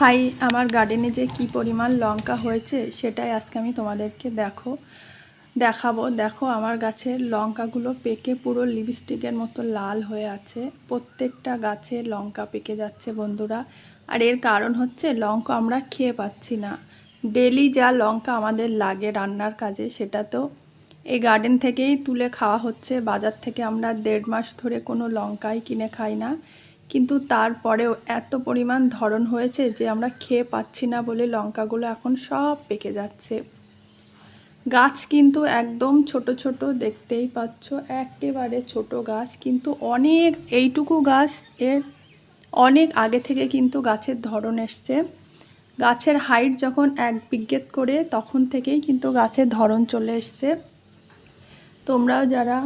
High, আমার গার্ডেনে যে কি পরিমাণ লঙ্কা হয়েছে সেটাই আজকে আমি তোমাদেরকে দেখো, দেখাবো। দেখো, আমার গাছের লঙ্কাগুলো পেকে পুরো লিপস্টিকের মতো লাল হয়ে আছে। প্রত্যেকটা গাছে লঙ্কা পেকে যাচ্ছে বন্ধুরা। আর এর কারণ হচ্ছে লঙ্কা আমরা খেয়ে পাচ্ছি না। ডেলি যা লঙ্কা আমাদের লাগে রান্নার কাজে, সেটা তো এই গার্ডেন থেকেই তুলে খাওয়া হচ্ছে। বাজার থেকে আমরা দেড় মাস ধরে কোনো লঙ্কাই কিনে খাই না। কিন্তু তারপরেও এত পরিমাণ ধরন হয়েছে যে আমরা খেয়ে পাচ্ছি না বলে লঙ্কাগুলো এখন সব পেকে যাচ্ছে। গাছ কিন্তু একদম ছোট ছোট দেখতেই পাচ্ছ, একেবারে ছোট গাছ। কিন্তু অনেক, এইটুকু গাছ এর অনেক আগে থেকে কিন্তু গাছের ধরন এসছে। গাছের হাইট যখন এক বিঘেত করে তখন থেকেই কিন্তু গাছের ধরন চলে এসছে। তোমরাও যারা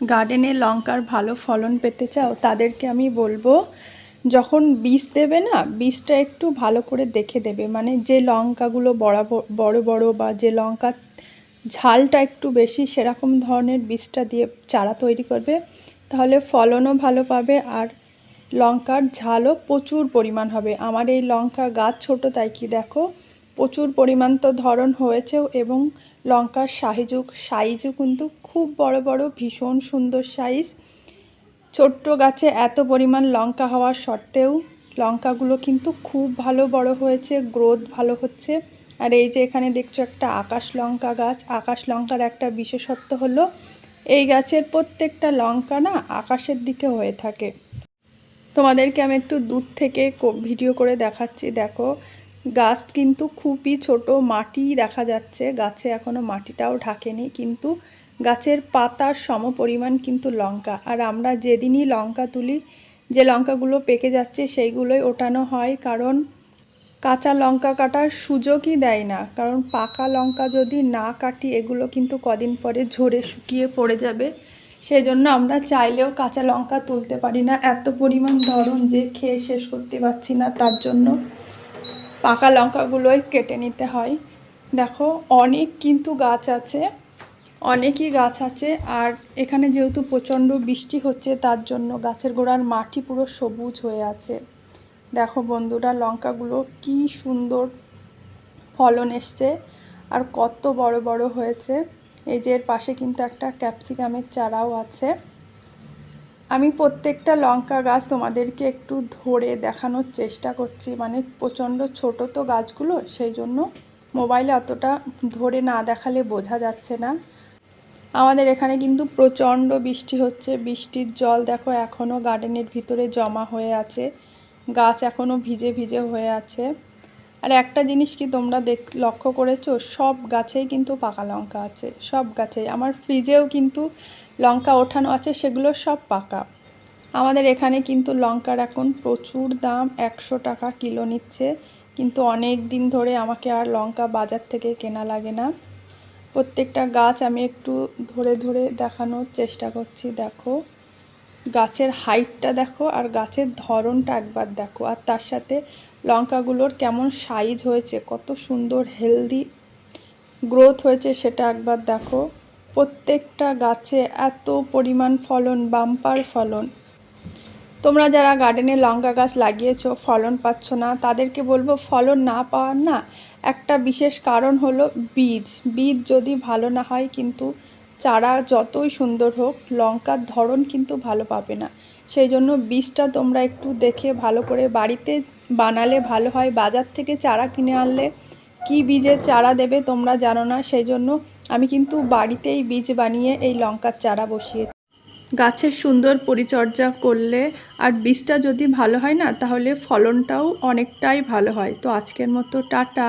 গার্ডেনে লঙ্কার ভালো ফলন পেতে চাও, তাদেরকে আমি বলব, যখন বীজ দেবে না, বীজটা একটু ভালো করে দেখে দেবে। মানে যে লঙ্কাগুলো বরাবর বড় বড় বা যে লঙ্কা ঝালটা একটু বেশি সেরকম ধরনের বীজটা দিয়ে চারা তৈরি করবে, তাহলে ফলনও ভালো পাবে আর লঙ্কার ঝালও প্রচুর পরিমাণ হবে। আমার এই লঙ্কা গাছ ছোট, তাই কি দেখো? প্রচুর পরিমাণ তো ধরন হয়েছেও এবং লঙ্কার সাইজও সাইজও কিন্তু খুব বড় বড়, ভীষণ সুন্দর সাইজ। ছোট্ট গাছে এত পরিমাণ লঙ্কা হওয়ার সত্ত্বেও লঙ্কাগুলো কিন্তু খুব ভালো বড় হয়েছে গ্রোথ ভালো হচ্ছে। আর এই যে এখানে দেখছ একটা আকাশ লঙ্কা গাছ, আকাশ লঙ্কার একটা বিশেষত্ব হলো এই গাছের প্রত্যেকটা লঙ্কা না আকাশের দিকে হয়ে থাকে। তোমাদেরকে আমি একটু দূর থেকে ভিডিও করে দেখাচ্ছি, দেখো। গাছ কিন্তু খুবই ছোট, মাটি দেখা যাচ্ছে। গাছে এখনও মাটিটাও ঢাকেনি, কিন্তু গাছের পাতার সম পরিমাণ কিন্তু লঙ্কা। আর আমরা যেদিনই লঙ্কা তুলি, যে লঙ্কাগুলো পেকে যাচ্ছে সেইগুলোই ওঠানো হয়, কারণ কাঁচা লঙ্কা কাটার সুযোগই দেয় না। কারণ পাকা লঙ্কা যদি না কাটি, এগুলো কিন্তু কদিন পরে ঝরে শুকিয়ে পড়ে যাবে। সেই জন্য আমরা চাইলেও কাঁচা লঙ্কা তুলতে পারি না। এত পরিমাণ ধরন যে খেয়ে শেষ করতে পারছি না, তার জন্য পাকা লঙ্কাগুলোই কেটে নিতে হয়। দেখো, অনেক কিন্তু গাছ আছে, অনেকই গাছ আছে, আর এখানে যেহেতু প্রচণ্ড বৃষ্টি হচ্ছে, তার জন্য গাছের গোড়ার মাটি পুরো সবুজ হয়ে আছে। দেখো বন্ধুরা, লঙ্কাগুলো কি সুন্দর ফলন এসছে, আর কত বড় বড় হয়েছে। এই যে এর পাশে কিন্তু একটা ক্যাপসিকামের চারাও আছে। আমি প্রত্যেকটা লঙ্কা গাছ তোমাদেরকে একটু ধরে দেখানোর চেষ্টা করছি। মানে প্রচণ্ড ছোট তো গাছগুলো, সেই জন্য মোবাইলে অতটা ধরে না দেখালে বোঝা যাচ্ছে না। আমাদের এখানে কিন্তু প্রচণ্ড বৃষ্টি হচ্ছে। বৃষ্টির জল দেখো এখনও গার্ডেনের ভিতরে জমা হয়ে আছে। গাছ এখনও ভিজে ভিজে হয়ে আছে। আর একটা জিনিস কি তোমরা দেখ, লক্ষ্য করেছ? সব গাছেই কিন্তু পাকা লঙ্কা আছে, সব গাছেই। আমার ফ্রিজেও কিন্তু লঙ্কা ওঠানো আছে, সেগুলো সব পাকা। আমাদের এখানে কিন্তু লঙ্কার এখন প্রচুর দাম, একশো টাকা কিলো নিচ্ছে। কিন্তু অনেক দিন ধরে আমাকে আর লঙ্কা বাজার থেকে কেনা লাগে না। প্রত্যেকটা গাছ আমি একটু ধরে ধরে দেখানোর চেষ্টা করছি, দেখো। গাছের হাইটটা দেখো আর গাছের ধরনটা একবার দেখো। আর তার সাথে লঙ্কাগুলোর কেমন সাইজ হয়েছে, কত সুন্দর হেলদি গ্রোথ হয়েছে সেটা একবার দেখো। প্রত্যেকটা গাছে এত পরিমাণ ফলন বাম্পার ফলন। তোমরা যারা গার্ডেনে লঙ্কা গাছ লাগিয়েছো, ফলন পাচ্ছ না, তাদেরকে বলব ফলন না পাওয়ার না একটা বিশেষ কারণ হলো বীজ। বীজ যদি ভালো না হয় কিন্তু চারা যতই সুন্দর হোক, লঙ্কার ধরন কিন্তু ভালো পাবে না। সেই জন্য বীজটা তোমরা একটু দেখে ভালো করে বাড়িতে বানালে ভালো হয়। বাজার থেকে চারা কিনে আনলে কি বীজের চারা দেবে তোমরা জানো না। সেই জন্য আমি কিন্তু বাড়িতেই বীজ বানিয়ে এই লঙ্কার চারা বসিয়ে গাছের সুন্দর পরিচর্যা করলে আর বীজটা যদি ভালো হয় না, তাহলে ফলনটাও অনেকটাই ভালো হয়। তো আজকের মতো টাটা।